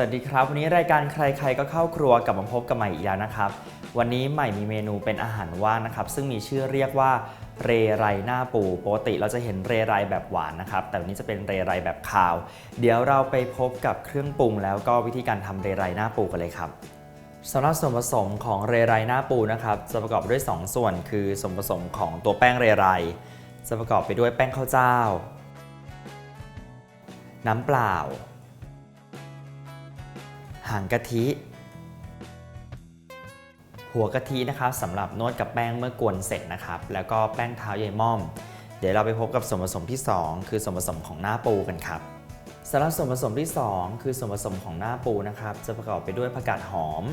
สวัสดีครับ วันนี้รายการใครๆก็เข้าครัวกลับมาพบกับใหม่อีกแล้วนะครับ วันนี้ใหม่มีเมนูเป็นอาหารว่างนะครับ ซึ่งมีชื่อเรียกว่าเรไรหน้าปูปกติเราจะเห็นเรไรแบบหวานนะครับ แต่วันนี้จะเป็นเรไรแบบคาว เดี๋ยวเราไปพบกับเครื่องปรุง แล้วก็วิธีการทำเรไรหน้าปูกันเลยครับสำหรับส่วนผสมของเรไรหน้าปูนะครับจะประกอบด้วย 2 ส่วน คือส่วนผสมของตัวแป้งเรไร จะประกอบไปด้วยแป้งข้าวเจ้า น้ำเปล่า หางกะทิ หัวกะทินะครับสำหรับนวดกับแป้งเมื่อกวนเสร็จนะครับ แล้วก็แป้งเท้าเยายม่อม เดี๋ยวเราไปพบกับส่วนผสมที่ 2 คือส่วนผสมของหน้าปูกันครับสำหรับส่วนผสมที่ 2 คือส่วนผสมของหน้าปูนะครับ จะประกอบไปด้วยผักกาดหอม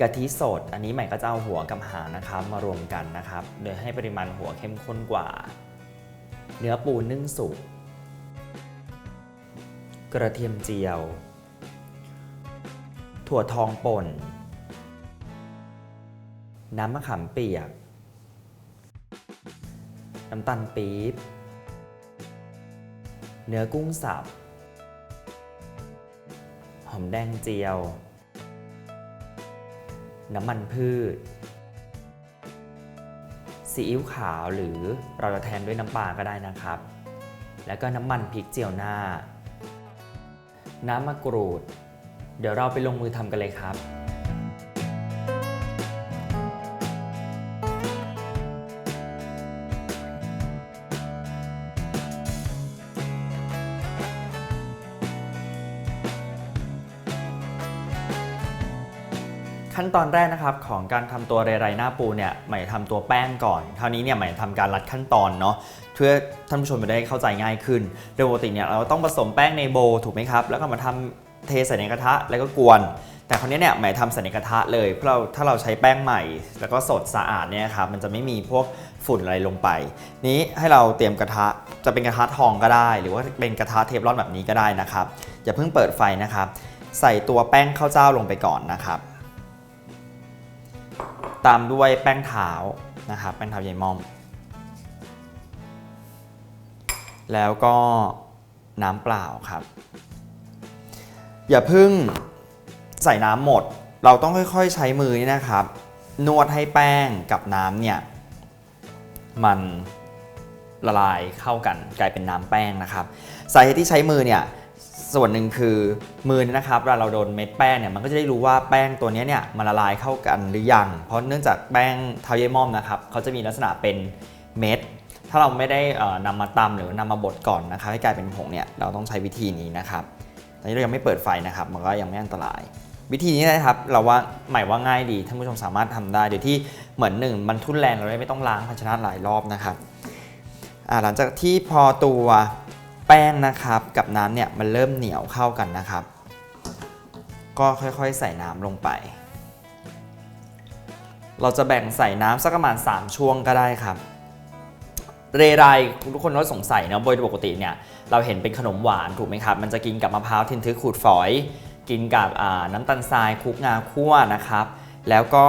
กะทิสด อันนี้ใหม่ก็จะเอาหัวกับหางนะครับมารวมกันนะครับ โดยให้ปริมาณหัวเข้มข้นกว่า เนื้อปูนึ่งสุก กระเทียมเจียว ถั่วทองป่น น้ำมะขามเปียก น้ำตาลปี๊บ เนื้อกุ้งสับ หอมแดงเจียว น้ำมันพืช ซีอิ๊วขาวหรือเราจะแทนด้วยน้ำปลาก็ได้นะครับ แล้วก็น้ำมันพริกเจียวหน้า น้ำมะกรูด เดี๋ยวเราไปลงมือทำกันเลยครับขั้นตอนแรกนะครับของการทำตัวเรไรหน้าปูเนี่ยใหม่ทำตัวแป้งก่อนคราวนี้เนี่ยใหม่ทำการรัดขั้นตอนเนาะเพื่อท่านผู้ชมจะได้เข้าใจง่ายขึ้นโดยปกติเนี่ยเราต้องผสมแป้งในโบถูกไหมครับแล้วก็มาทำ เทใส่ในกระทะแล้วก็กวน แต่คราวนี้เนี่ยหม่ทำใส่ในกระทะเลยเพราะเราถ้าเราใช้แป้งใหม่ แล้วก็สดสะอาดเนี่ยครับมันจะไม่มีพวกฝุ่นอะไรลงไป นี้ให้เราเตรียมกระทะจะเป็นกระทะทองก็ได้ หรือว่าเป็นกระทะเทฟลอนแบบนี้ก็ได้นะครับอย่าเพิ่งเปิดไฟนะครับ ใส่ตัวแป้งข้าวเจ้าลงไปก่อนนะครับ ตามด้วยแป้งเท้านะครับแป้งเท้าใยม่มอม แล้วก็น้ำเปล่าครับ อย่าเพึ่งใส่น้ำหมด เราต้องค่อยๆใช้มือนี่นะครับ นวดให้แป้งกับน้ำเนี่ย มันละลายเข้ากันกลายเป็นน้ำแป้งนะครับสาเหตุที่ใช้มือเนี่ยส่วนหนึ่งคือมือนนะครับเวลาเราโดนเม็ดแป้งเนี่ยมันก็จะได้รู้ว่าแป้งตัวนี้เนี่ยมันละลายเข้ากันหรือยัง เพราะเนื่องจากแป้งเทาเยมอมนะครับเขาจะมีลักษณะเป็นเม็ด ถ้าเราไม่ได้เอ่อนำมาตำหรือนำมาบดก่อนนะครับให้กลายเป็นผงเนี่ยเราต้องใช้วิธีนี้นะครับ ตอนนี้เรายังไม่เปิดไฟนะครับ มันก็ยังไม่อันตราย วิธีนี้นะครับ เราว่าหมายว่าง่ายดี ท่านผู้ชมสามารถทำได้โดยที่เหมือนหนึ่งมันทุ่นแรงเราได้ไม่ต้องล้างภาชนะหลายรอบนะครับหลังจากที่พอตัวแป้งนะครับกับน้ำเนี่ยมันเริ่มเหนียวเข้ากันนะครับ ก็ค่อยๆใส่น้ำลงไป เราจะแบ่งใส่น้ำสักประมาณ 3 ช่วงก็ได้ครับ เรไรทุกคนก็สงสัยนะโดยปกติเนี่ยเราเห็นเป็นขนมหวานถูกไหมครับ มันจะกินกับมะพร้าวทินทึกขูดฝอย กินกับน้ำตาลทรายคลุกงาคั่วนะครับ แล้วก็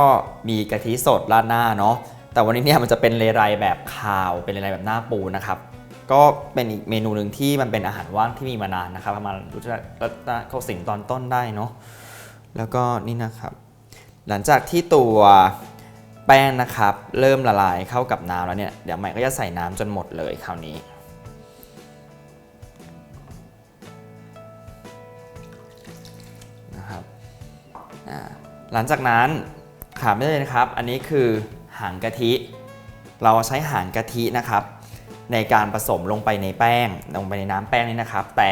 มีกะทิสดราดหน้าเนาะแต่วันนี้เนี่ยมันจะเป็นเรไรแบบคาวเป็นเรไรแบบหน้าปูนะครับก็เป็นอีกเมนูหนึ่งที่มันเป็นอาหารว่างที่มีมานานนะครับประมาณรู้จักรัตนโกสินทร์ตอนต้นได้เนาะแล้วก็นี่นะครับ หลังจากที่ตัว แป้งนะครับ เริ่มละลายเข้ากับน้ำแล้วเนี่ยเดี๋ยวใหม่ก็จะใส่น้ำจนหมดเลยคราวนี้ นะครับหลังจากนั้นขาดไม่ได้เลยนะครับ อันนี้คือหางกะทิ เราใช้หางกะทินะครับ ในการผสมลงไปในแป้ง ลงไปในน้ำแป้งนี่นะครับ แต่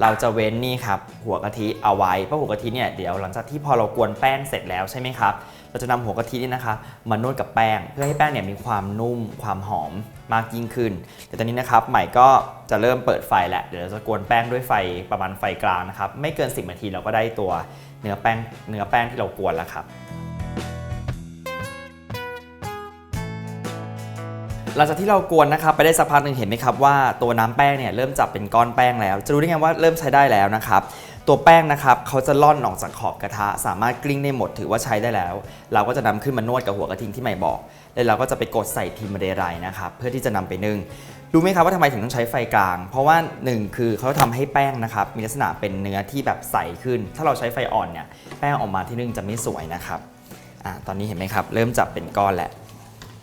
เราจะเว้นนี่ครับหัวกะทิเอาไว้เพราะหัวกะทิเนี่ยเดี๋ยวหลังจากที่พอเรากวนแป้งเสร็จแล้วใช่ไหมครับ เราจะนำหัวกะทินี่นะคะ มานวดกับแป้ง เพื่อให้แป้งเนี่ยมีความนุ่มความหอมมากยิ่งขึ้น แต่ตอนนี้นะครับใหม่ก็จะเริ่มเปิดไฟแล้วเดี๋ยวเราจะกวนแป้งด้วยไฟประมาณไฟกลางนะครับ ไม่เกิน 10 นาทีเราก็ได้ตัวเนื้อแป้งเนื้อแป้งที่เรากวนแล้วครับหลังจากที่เรากวนนะครับไปได้สักพักหนึ่งเห็นไหมครับว่าตัวน้ำแป้งเนี่ยเริ่มจับเป็นก้อนแป้งแล้ว จะรู้ได้ไงว่าเริ่มใช้ได้แล้วนะครับ ตัวแป้งนะครับเขาจะล่อนออกจากขอบกระทะ สามารถกลิ้งได้หมดถือว่าใช้ได้แล้ว เราก็จะนำขึ้นมานวดกับหัวกระทิงที่ใหม่บอก แล้วเราก็จะไปกดใส่พิมพ์เรไรนะครับเพื่อที่จะนำไปนึ่งรู้ไหมครับว่าทำไมถึงต้องใช้ไฟกลาง เพราะว่าหนึ่งคือเขาทำให้แป้งนะครับมีลักษณะเป็นเนื้อที่แบบใสขึ้น ถ้าเราใช้ไฟอ่อนเนี่ยแป้งออกมาที่นึ่งจะไม่สวยนะครับอ่าตอนนี้เห็นไหมครับ เริ่มจับเป็นก้อนแล้ว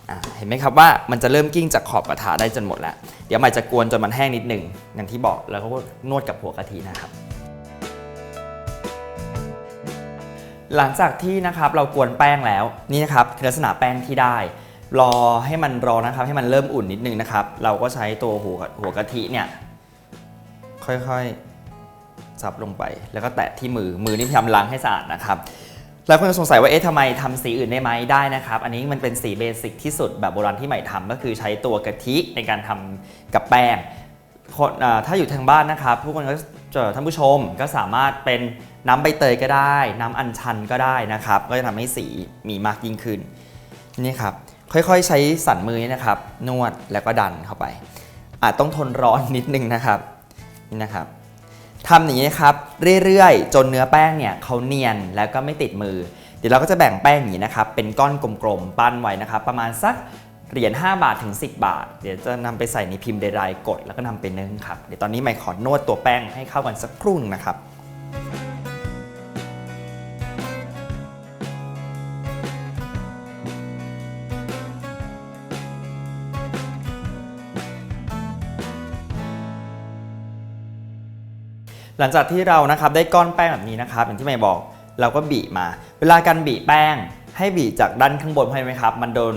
อ่าเห็นไหมครับว่ามันจะเริ่มกิ้งจากขอบกระทะได้จนหมดแล้ว เดี๋ยวใหม่จะกวนจนมันแห้งนิดหนึ่งอย่างที่บอกแล้วก็นวดกับหัวกะทินะครับ หลังจากที่นะครับเรากวนแป้งแล้วนี่นะครับคือลักษณะแป้งที่ได้ รอให้มันรอนะครับให้มันเริ่มอุ่นนิดนึงนะครับ เราก็ใช้ตัวหัวหัวกะทิเนี่ยค่อยๆซับลงไป แล้วก็แตะที่มือมือนี่พยายามล้างให้สะอาดนะครับแล้วคนจะสงสัยว่าเอ๊ะทำไมทำสีอื่นได้ไหมได้นะครับ อันนี้มันเป็นสีเบสิกที่สุดแบบโบราณที่ใหม่ทำก็คือใช้ตัวกะทิในการทำกับแป้งคนถ้าอยู่ทางบ้านนะครับผู้คนก็ท่านผู้ชมก็สามารถเป็น น้ำใบเตยก็ได้ น้ำอัญชันก็ได้นะครับ ก็จะทำให้สีมีมากยิ่งขึ้นนี่ครับค่อยๆ ใช้สันมือนะครับ นวดแล้วก็ดันเข้าไป อาจต้องทนร้อนนิดนึงนะครับนี่นะครับทำอย่างนี้ครับเรื่อยๆ จนเนื้อแป้งเนี่ยเขาเนียนแล้วก็ไม่ติดมือ เดี๋ยวเราก็จะแบ่งแป้งอย่างนี้นะครับ เป็นก้อนกลมๆ ปั้นไว้นะครับ ประมาณสักเหรียญ5บาทถึง 10 บาท เดี๋ยวจะนำไปใส่ในพิมพ์ใดๆกด แล้วก็นำไปนึ่งครับ เดี๋ยวตอนนี้ใหม่ขอนวดตัวแป้งให้เข้ากันสักครู่หนึงนะครับ หลังจากที่เรานะครับได้ก้อนแป้งแบบนี้นะครับอย่างที่ไม่บอกเราก็บีมา เวลาการบีแป้งให้บีจากด้านข้างบนใช่ไหมครับ มันโดน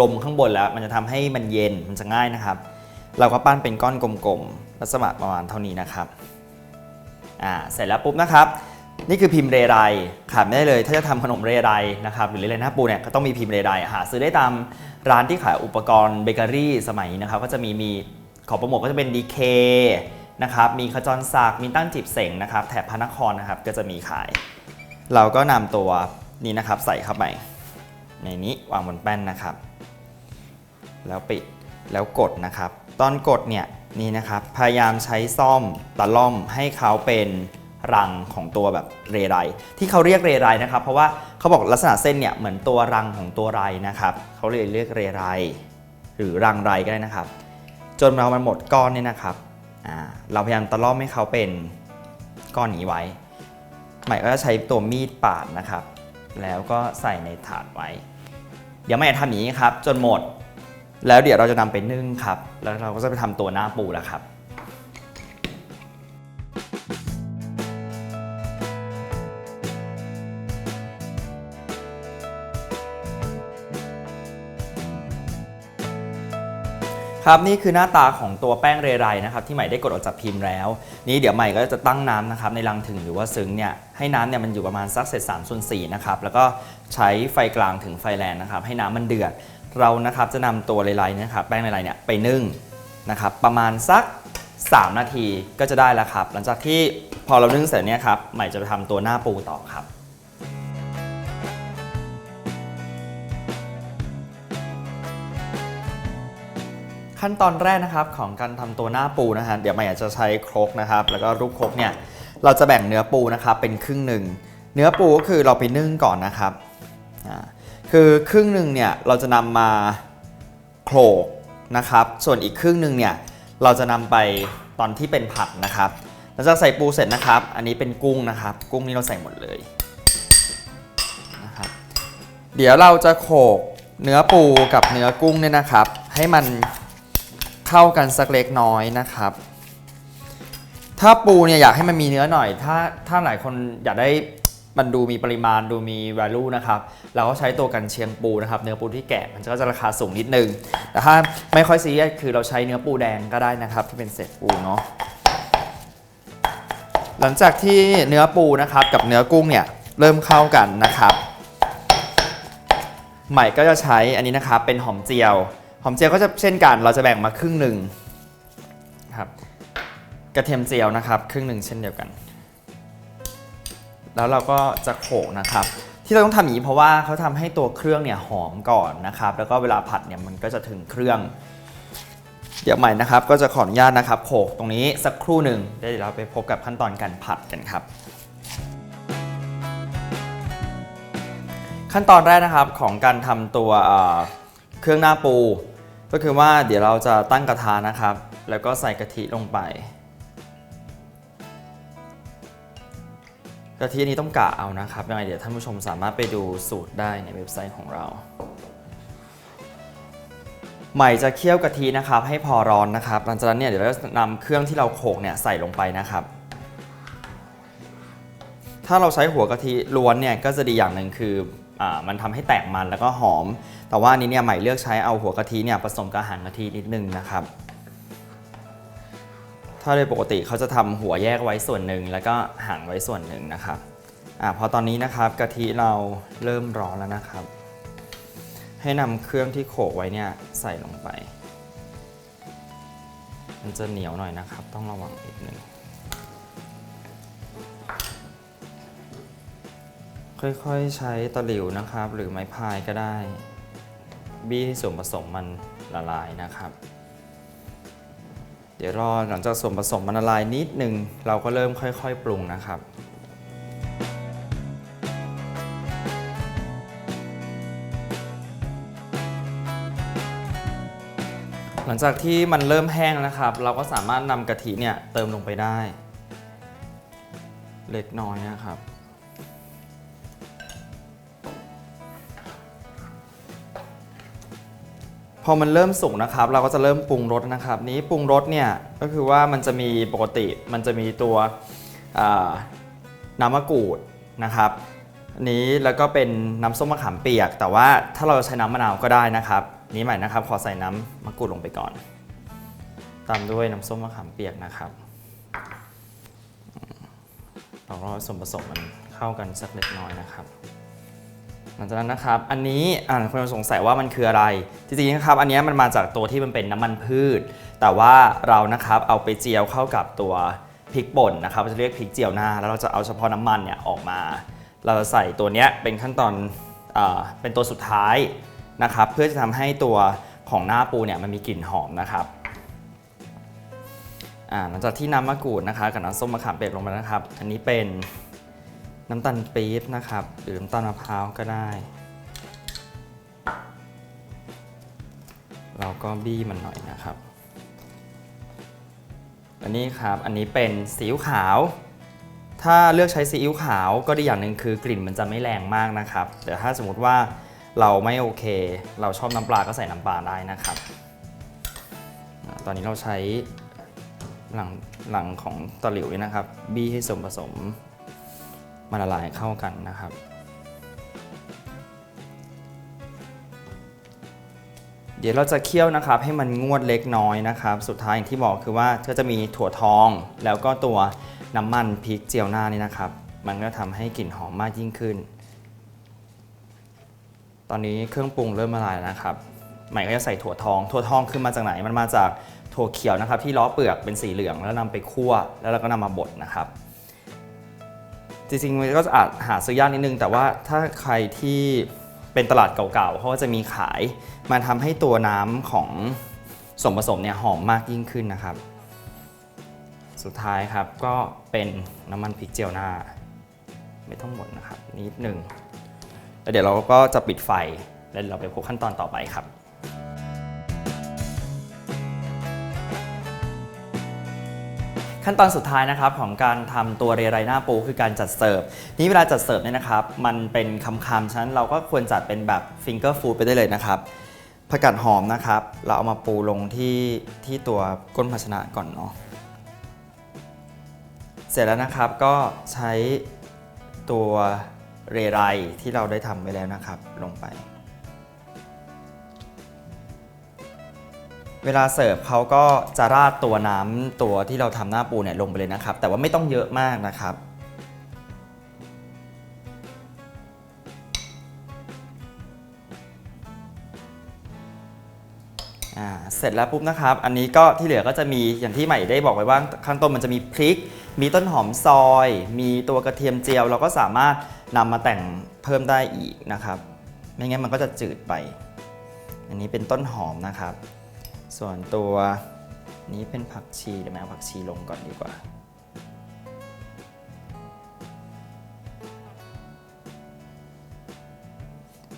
ลมข้างบนแล้ว มันจะทำให้มันเย็นมันจะง่ายนะครับ เราก็ปั้นเป็นก้อนกลมๆลักษณะประมาณเท่านี้นะครับอ่าเสร็จแล้วปุ๊บนะครับ นี่คือพิมพ์เรไรขาดไม่ได้เลย ถ้าจะทำขนมเรไรนะครับหรือเรไรหน้าปูเนี่ยก็ต้องมีพิมพ์เรไรหาซื้อได้ตามร้านที่ขายอุปกรณ์เบเกอรี่สมัยนี้นะครับก็จะมีมีของโปรโมทก็จะเป็น DK นะครับมีขจรศักดิ์มีตั้งจิบเสงนะครับแถบพระนครนะครับก็จะมีขาย เราก็นำตัวนี้นะครับใส่เข้าไปในนี้วางบนแป้นนะครับ แล้วปิดแล้วกดนะครับ ตอนกดเนี่ยนี่นะครับพยายามใช้ซ่อมตะล่อมให้เขาเป็นรังของตัวแบบเรไร ที่เขาเรียกเรไรนะครับ เพราะว่าเขาบอกลักษณะเส้นเนี่ยเหมือนตัวรังของตัวไรนะครับเขาเลยเรียกเรไร หรือรังไรก็ได้นะครับ จนเรามันหมดก้อนเนี่ยนะครับ เราพยายามตะล่อมให้เขาเป็นก้อนนี้ไว้ ใหม่ก็จะใช้ตัวมีดปาดนะครับ แล้วก็ใส่ในถาดไว้ เดี๋ยวใหม่จะทำอย่างนี้ครับ จนหมด แล้วเดี๋ยวเราจะนำไปนึ่งครับ แล้วเราก็จะไปทำตัวหน้าปูแล้วครับ ครับนี่คือหน้าตาของตัวแป้งเรไรนะครับที่ใหม่ได้กดออกจากพิมพ์แล้ว นี่เดี๋ยวใหม่ก็จะตั้งน้ำนะครับในรังถึงหรือว่าซึ้งเนี่ยให้น้ำเนี่ยมันอยู่ประมาณสักเศษสามส่วนสี่นะครับแล้วก็ใช้ไฟกลางถึงไฟแรงนะครับให้น้ำมันเดือด เรานะครับจะนำตัวเรไรนะครับแป้งเรไรเนี่ยไปนึ่งนะครับประมาณสัก 3 นาทีก็จะได้แล้วครับ หลังจากที่พอเรานึ่งเสร็จเนี่ยครับใหม่จะไปทำตัวหน้าปูต่อครับ ขั้นตอนแรกนะครับของการทำตัวหน้าปูนะฮะเดี๋ยวม่อาจจะใช้ครกนะครับ แล้วก็รูปครกเนี่ยเราจะแบ่งเนื้อปูนะครับเป็นครึ่งหนึ่งเนื้อปูก็คือเราไปนึ่งก่อนนะครับคือครึ่งหนึ่งเนี่ยเราจะนำมาโขลกนะครับ ส่วนอีกครึ่งหนึ่งเนี่ยเราจะนำไปตอนที่เป็นผัดนะครับหลังจากใส่ปูเสร็จนะครับ อันนี้เป็นกุ้งนะครับ กุ้งนี่เราใส่หมดเลยนะครับ เดี๋ยวเราจะโขลกเนื้อปูกับเนื้อกุ้งเนี่ยนะครับ ให้มัน เข้ากันสักเล็กน้อยนะครับ ถ้าปูเนี่ยอยากให้มันมีเนื้อหน่อย ถ้าถ้าหลายคนอยากได้มันดูมีปริมาณดูมี value นะครับ เราก็ใช้ตัวกันเชียงปูนะครับ เนื้อปูที่แกะมันก็จะราคาสูงนิดนึง แต่ถ้าไม่ค่อยซีเรียสคือเราใช้เนื้อปูแดงก็ได้นะครับ ที่เป็นเศษปูเนาะหลังจากที่เนื้อปูนะครับกับเนื้อกุ้งเนี่ยเริ่มเข้ากันนะครับ ใหม่ก็จะใช้อันนี้นะครับเป็นหอมเจียว หอมเจียวก็จะเช่นกันเราจะแบ่งมาครึ่งหนึ่งครับกระเทียมเจียวนะครับ ครึ่งหนึ่งเช่นเดียวกัน แล้วเราก็จะโขกนะครับ ที่เราต้องทำอย่างนี้เพราะว่าเขาทำให้ตัวเครื่องเนี่ยหอมก่อนนะครับ แล้วก็เวลาผัดเนี่ยมันก็จะถึงเครื่อง เดี๋ยวใหม่นะครับ ก็จะขออนุญาตนะครับโขกตรงนี้สักครู่หนึ่งเดี๋ยวเราไปพบกับขั้นตอนการผัดกันครับ ขั้นตอนแรกนะครับของการทำตัวเครื่องหน้าปู ก็คือว่าเดี๋ยวเราจะตั้งกระทะนะครับ แล้วก็ใส่กะทิลงไป กะทินี้ต้องกะเอานะครับ ยังไงเดี๋ยวท่านผู้ชมสามารถไปดูสูตรได้ในเว็บไซต์ของเรา ใหม่จะเคี่ยวกะทินะครับ ให้พอร้อนนะครับ หลังจากนั้นเนี่ยเดี๋ยวเราจะนำเครื่องที่เราโขกเนี่ยใส่ลงไปนะครับ ถ้าเราใช้หัวกะทิล้วนเนี่ยก็จะดีอย่างหนึ่งคือ มันทำให้แตกมันแล้วก็หอม แต่ว่านี้เนี่ยใหม่เลือกใช้เอาหัวกะทิเนี่ยผสมกับหางกะทินิดนึงนะครับ ถ้าโดยปกติเขาจะทำหัวแยกไว้ส่วนหนึ่งแล้วก็หางไว้ส่วนหนึ่งนะครับอาพอตอนนี้นะครับกะทิเราเริ่มร้อนแล้วนะครับ ให้นำเครื่องที่โขลกไว้เนี่ยใส่ลงไป มันจะเหนียวหน่อยนะครับ ต้องระวังนิดนึง ค่อยๆ ใช้ตะหลิวนะครับ หรือไม้พายก็ได้ บี้ให้ส่วนผสมมันละลายนะครับ เดี๋ยวรอหลังจากส่วนผสมมันละลายนิดหนึ่งเราก็เริ่มค่อยๆ ปรุงนะครับหลังจากที่มันเริ่มแห้งนะครับ เราก็สามารถนำกะทิเนี่ยเติมลงไปได้ เล็กน้อยนะครับ พอมันเริ่มสุกนะครับ เราก็จะเริ่มปรุงรสนะครับ นี้ปรุงรสเนี่ยก็คือว่ามันจะมีปกติมันจะมีตัวน้ำมะกรูดนะครับ นี้แล้วก็เป็นน้ำส้มมะขามเปียก แต่ว่าถ้าเราใช้น้ำมะนาวก็ได้นะครับ นี้ใหม่นะครับ ขอใส่น้ำมะกรูดลงไปก่อน ตามด้วยน้ำส้มมะขามเปียกนะครับอืมเราก็ส่วนผสมมันเข้ากันสักเล็กน้อยนะครับ หลังจากนั้นนะครับ อันนี้อ่าคนสงสัยว่ามันคืออะไร จริงๆนะครับ อันนี้มันมาจากตัวที่มันเป็นน้ำมันพืช แต่ว่าเรานะครับเอาไปเจียวเข้ากับตัวพริกป่นนะครับเราจะเรียกพริกเจียวหน้า แล้วเราจะเอาเฉพาะน้ำมันเนี่ยออกมา เราจะใส่ตัวเนี้ยเป็นขั้นตอนอเป็นตัวสุดท้ายนะครับ เพื่อจะทำให้ตัวของหน้าปูเนี่ยมันมีกลิ่นหอมนะครับหลังจากที่น้ำมะกรูดนะคะกับน้ำส้มมะขามเปียกลงมานะครับ อันนี้เป็น น้ำตาลปี๊บนะครับ หรือน้ำตาลมะพร้าวก็ได้ เราก็บี้มันหน่อยนะครับอันนี้ครับอันนี้เป็นซีอิ๊วขาว ถ้าเลือกใช้ซีอิ๊วขาวก็ดีอย่างหนึ่งคือกลิ่นมันจะไม่แรงมากนะครับแต่ถ้าสมมติว่าเราไม่โอเค เราชอบน้ำปลาก็ใส่น้ำปลาได้นะครับ ตอนนี้เราใช้หลังหลังของตะหลิวนี่นะครับ บี้ให้ส่วนผสม มาละลายเข้ากันนะครับ เดี๋ยวเราจะเคี่ยวนะครับให้มันงวดเล็กน้อยนะครับ สุดท้ายอย่างที่บอกคือว่าก็จะมีถั่วทอง แล้วก็ตัวน้ำมันพริกเจียวหน้านี่นะครับ มันก็ทำให้กลิ่นหอมมากยิ่งขึ้น ตอนนี้เครื่องปรุงเริ่มละลายแล้วนะครับใหม่ก็จะใส่ถั่วทอง ถั่วทองคือมาจากไหน มันมาจากถั่วเขียวนะครับที่ล้อเปลือกเป็นสีเหลืองแล้วนำไปคั่ว แล้วเราก็นำมาบดนะครับ จริงๆมันก็อาจหาซื้อยากนิดนึง แต่ว่าถ้าใครที่เป็นตลาดเก่าๆเขาก็จะมีขายมันทำให้ตัวน้ำของส่วนผสมเนี่ยหอมมากยิ่งขึ้นนะครับ สุดท้ายครับก็เป็นน้ำมันพริกเจียวหน้า ไม่ต้องหมดนะครับนิดหนึ่งแล้วเดี๋ยวเราก็จะปิดไฟแล้วเราไปพบขั้นตอนต่อไปครับ ขั้นตอนสุดท้ายนะครับของการทำตัวเรไรหน้าปูคือการจัดเสิร์ฟนี่เวลาจัดเสิร์ฟเนี่ยนะครับ มันเป็นคำๆฉะนั้นเราก็ควรจัดเป็นแบบฟิงเกอร์ฟูดไปได้เลยนะครับผักกาดหอมนะครับ เราเอามาปูลงที่ที่ตัวก้นภาชนะก่อนเนาะเสร็จแล้วนะครับก็ใช้ตัวเรไรที่เราได้ทำไว้แล้วนะครับ ลงไป เวลาเสิร์ฟเขาก็จะราดตัวน้ำตัวที่เราทำหน้าปูเนี่ยลงไปเลยนะครับ แต่ว่าไม่ต้องเยอะมากนะครับอ่าเสร็จแล้วปุ๊บนะครับ อันนี้ก็ที่เหลือก็จะมีอย่างที่ใหม่ได้บอกไว้ว่าข้างต้นมันจะมีพริก มีต้นหอมซอย มีตัวกระเทียมเจียว เราก็สามารถนำมาแต่งเพิ่มได้อีกนะครับ ไม่งั้นมันก็จะจืดไป อันนี้เป็นต้นหอมนะครับ ส่วนตัวนี้เป็นผักชีเดี๋ยวแม่เอาผักชีลงก่อนดีกว่า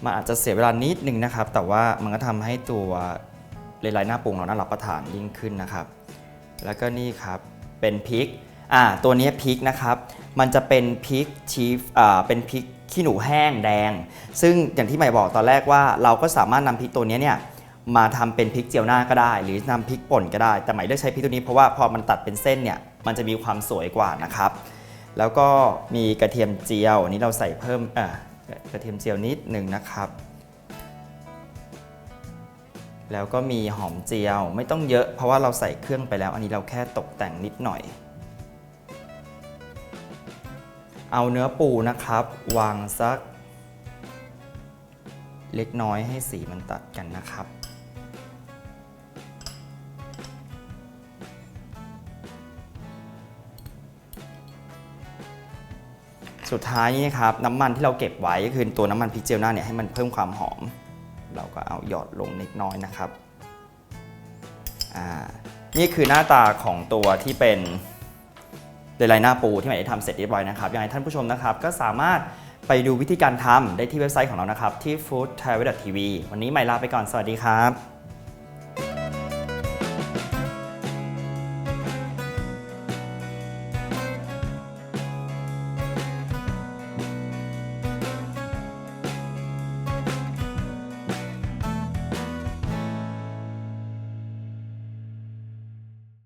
มันอาจจะเสียเวลานิดนึงนะครับ แต่ว่ามันก็ทำให้ตัวเลไลหน้าปรุงเราน่ารับประทานยิ่งขึ้นนะครับ แล้วก็นี่ครับเป็นพริกอ่าตัวนี้พริกนะครับ มันจะเป็นพริกชีฟอ่าเป็นพริกขี้หนูแห้งแดง ซึ่งอย่างที่ใหม่บอกตอนแรกว่าเราก็สามารถนำพริกตัวนี้เนี่ย มาทำเป็นพริกเจียวหน้าก็ได้ หรือนำพริกป่นก็ได้ แต่หม่เลือกใช้พริกตัวนี้เพราะว่าพอมันตัดเป็นเส้นเนี่ยมันจะมีความสวยกว่านะครับ แล้วก็มีกระเทียมเจียวอันนี้เราใส่เพิ่มอ่ากระเทียมเจียวนิดหนึ่งนะครับ แล้วก็มีหอมเจียวไม่ต้องเยอะเพราะว่าเราใส่เครื่องไปแล้ว อันนี้เราแค่ตกแต่งนิดหน่อย เอาเนื้อปูนะครับ วางสักเล็กน้อยให้สีมันตัดกันนะครับ สุดท้ายนี่ครับน้ำมันที่เราเก็บไว้ก็คือตัวน้ำมันพริกเจลหน้าเนี่ยให้มันเพิ่มความหอม เราก็เอาหยอดลงเล็กน้อยนะครับอ่านี่คือหน้าตาของตัวที่เป็นเดลายหน้าปูที่ใหม่ได้ทำเสร็จเรียบร้อยนะครับยังไงท่านผู้ชมนะครับ ก็สามารถไปดูวิธีการทำได้ที่เว็บไซต์ของเรานะครับ ที่ foodtravel.tv วันนี้ใหม่ลาไปก่อนสวัสดีครับ